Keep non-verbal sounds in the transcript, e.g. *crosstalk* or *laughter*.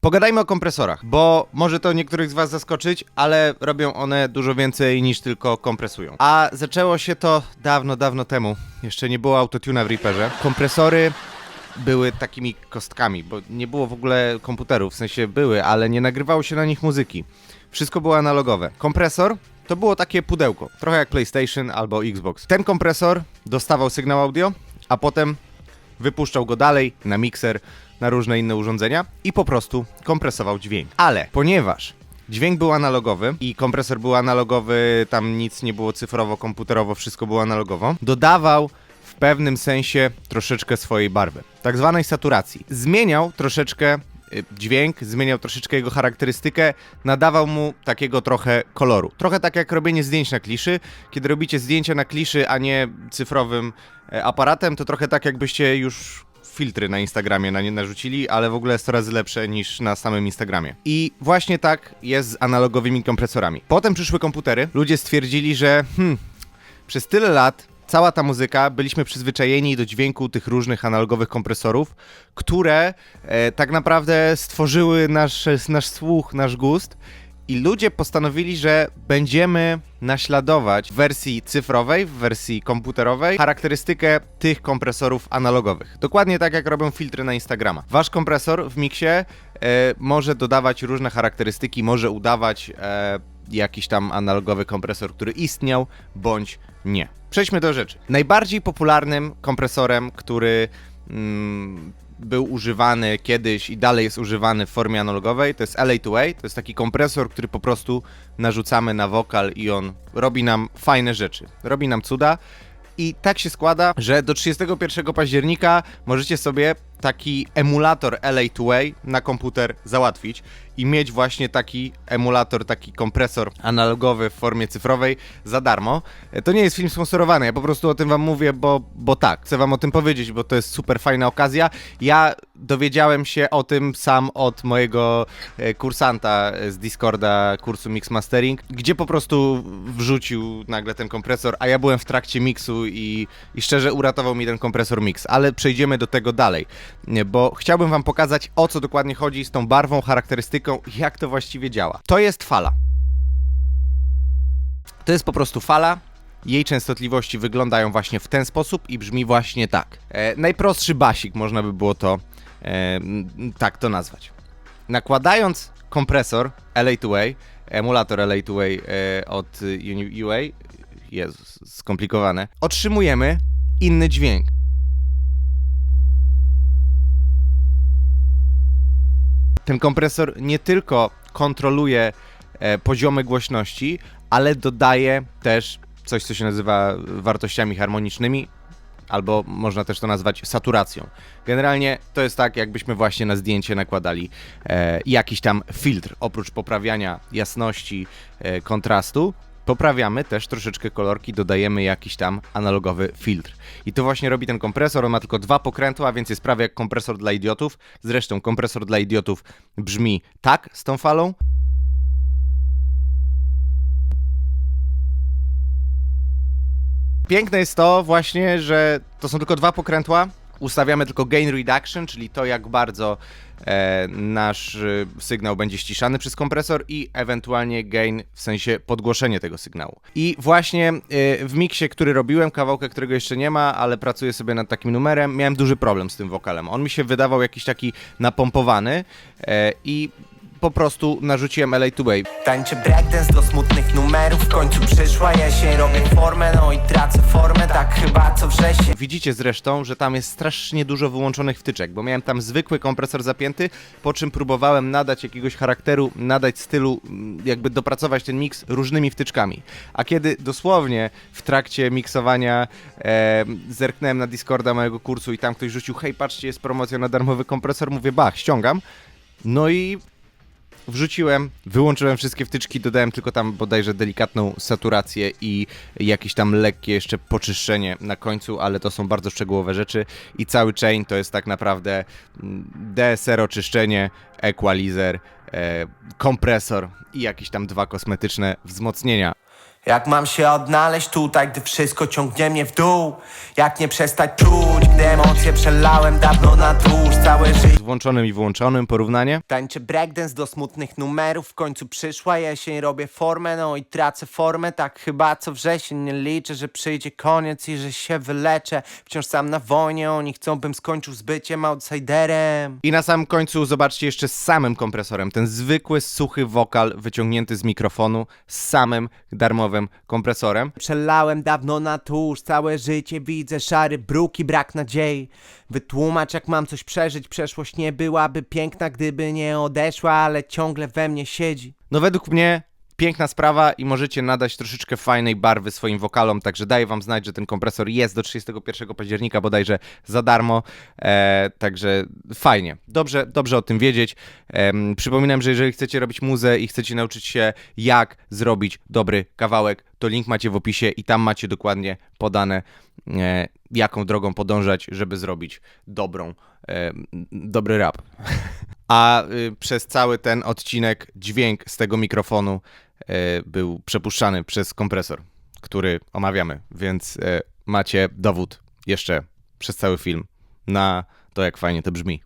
Pogadajmy o kompresorach, bo może to niektórych z Was zaskoczyć, ale robią one dużo więcej niż tylko kompresują. A zaczęło się to dawno, dawno temu. Jeszcze nie było autotuna w Reaperze. Kompresory były takimi kostkami, bo nie było w ogóle komputerów, w sensie były, ale nie nagrywało się na nich muzyki. Wszystko było analogowe. Kompresor to było takie pudełko, trochę jak PlayStation albo Xbox. Ten kompresor dostawał sygnał audio, a potem wypuszczał go dalej na mikser, na różne inne urządzenia i po prostu kompresował dźwięk. Ale ponieważ dźwięk był analogowy i kompresor był analogowy, tam nic nie było cyfrowo, komputerowo, wszystko było analogowo, dodawał w pewnym sensie troszeczkę swojej barwy, tak zwanej saturacji. Zmieniał troszeczkę y, dźwięk, zmieniał troszeczkę jego charakterystykę, nadawał mu takiego trochę koloru. Trochę tak jak robienie zdjęć na kliszy. Kiedy robicie zdjęcia na kliszy, a nie cyfrowym aparatem, to trochę tak jakbyście już filtry na Instagramie na nie narzucili, ale w ogóle jest coraz lepsze niż na samym Instagramie. I właśnie tak jest z analogowymi kompresorami. Potem przyszły komputery, ludzie stwierdzili, że hmm, przez tyle lat cała ta muzyka byliśmy przyzwyczajeni do dźwięku tych różnych analogowych kompresorów, które e, tak naprawdę stworzyły nasz, nasz słuch, nasz gust. I ludzie postanowili, że będziemy naśladować w wersji cyfrowej, w wersji komputerowej charakterystykę tych kompresorów analogowych. Dokładnie tak jak robią filtry na Instagrama. Wasz kompresor w miksie e, może dodawać różne charakterystyki, może udawać e, jakiś tam analogowy kompresor, który istniał, bądź nie. Przejdźmy do rzeczy. Najbardziej popularnym kompresorem, który mm, był używany kiedyś i dalej jest używany w formie analogowej, to jest LA2A. To jest taki kompresor, który po prostu narzucamy na wokal i on robi nam fajne rzeczy. Robi nam cuda. I tak się składa, że do 31 października możecie sobie taki emulator LA2A na komputer załatwić i mieć właśnie taki emulator, taki kompresor analogowy w formie cyfrowej za darmo. To nie jest film sponsorowany, ja po prostu o tym wam mówię, bo, bo tak, chcę wam o tym powiedzieć, bo to jest super fajna okazja. Ja dowiedziałem się o tym sam od mojego e, kursanta z Discorda kursu Mix Mastering, gdzie po prostu wrzucił nagle ten kompresor, a ja byłem w trakcie miksu i, i szczerze uratował mi ten kompresor mix, ale przejdziemy do tego dalej, bo chciałbym wam pokazać o co dokładnie chodzi z tą barwą, charakterystyką, jak to właściwie działa. To jest fala. To jest po prostu fala. Jej częstotliwości wyglądają właśnie w ten sposób i brzmi właśnie tak. E, najprostszy basik, można by było to e, tak to nazwać. Nakładając kompresor LA2A, emulator LA2A e, od Uni- UA, Jezus, skomplikowane, otrzymujemy inny dźwięk. Ten kompresor nie tylko kontroluje e, poziomy głośności, ale dodaje też coś, co się nazywa wartościami harmonicznymi, albo można też to nazwać saturacją. Generalnie to jest tak, jakbyśmy właśnie na zdjęcie nakładali e, jakiś tam filtr. Oprócz poprawiania jasności, e, kontrastu, poprawiamy też troszeczkę kolorki, dodajemy jakiś tam analogowy filtr. I to właśnie robi ten kompresor. On ma tylko dwa pokrętła, więc jest prawie jak kompresor dla idiotów. Zresztą kompresor dla idiotów brzmi tak z tą falą. Piękne jest to właśnie, że to są tylko dwa pokrętła. Ustawiamy tylko gain reduction, czyli to jak bardzo e, nasz e, sygnał będzie ściszany przez kompresor i ewentualnie gain w sensie podgłoszenie tego sygnału. I właśnie e, w miksie, który robiłem, kawałka, którego jeszcze nie ma, ale pracuję sobie nad takim numerem, miałem duży problem z tym wokalem. On mi się wydawał jakiś taki napompowany e, i po prostu narzuciłem LA2A. Tańczę breakdance do smutnych numerów W końcu przyszła jesień, robię formę No i tracę formę, tak chyba co wrzesień Widzicie zresztą, że tam jest strasznie dużo wyłączonych wtyczek, bo miałem tam zwykły kompresor zapięty, po czym próbowałem nadać jakiegoś charakteru, nadać stylu, mm, jakby dopracować ten miks różnymi wtyczkami. A kiedy dosłownie w trakcie miksowania e, zerknąłem na Discorda mojego kursu i tam ktoś rzucił, hej patrzcie, jest promocja na darmowy kompresor, mówię, bach, ściągam. No i wrzuciłem, wyłączyłem wszystkie wtyczki, dodałem tylko tam bodajże delikatną saturację i jakieś tam lekkie jeszcze poczyszczenie na końcu, ale to są bardzo szczegółowe rzeczy i cały chain to jest tak naprawdę mm, DSR oczyszczenie, equalizer, e, kompresor i jakieś tam dwa kosmetyczne wzmocnienia. Jak mam się odnaleźć tutaj, gdy wszystko ciągnie mnie w dół Jak nie przestać czuć, gdy emocje przelałem dawno na dłuż Całe życie Z włączonym i wyłączonym porównanie. Tańczę breakdance do smutnych numerów W końcu przyszła jesień, robię formę No i tracę formę, tak chyba co wrzesień Nie liczę, że przyjdzie koniec i że się wyleczę Wciąż sam na wojnie, oni chcą bym skończył z byciem outsiderem I na samym końcu zobaczcie jeszcze z samym kompresorem. Ten zwykły, suchy wokal wyciągnięty z mikrofonu z samym darmowym kompresorem. Przelałem dawno na tłuszcz, całe życie widzę szary bruk i brak nadziei Wytłumacz jak mam coś przeżyć, przeszłość nie byłaby piękna gdyby nie odeszła Ale ciągle we mnie siedzi No według mnie piękna sprawa i możecie nadać troszeczkę fajnej barwy swoim wokalom, także daję wam znać, że ten kompresor jest do 31 października bodajże za darmo, e, także fajnie, dobrze, dobrze o tym wiedzieć. Em, przypominam, że jeżeli chcecie robić muzę i chcecie nauczyć się jak zrobić dobry kawałek, to link macie w opisie i tam macie dokładnie podane e, jaką drogą podążać, żeby zrobić dobrą, e, dobry rap. *laughs* A y, przez cały ten odcinek dźwięk z tego mikrofonu y, był przepuszczany przez kompresor, który omawiamy, więc y, macie dowód jeszcze przez cały film na to, jak fajnie to brzmi.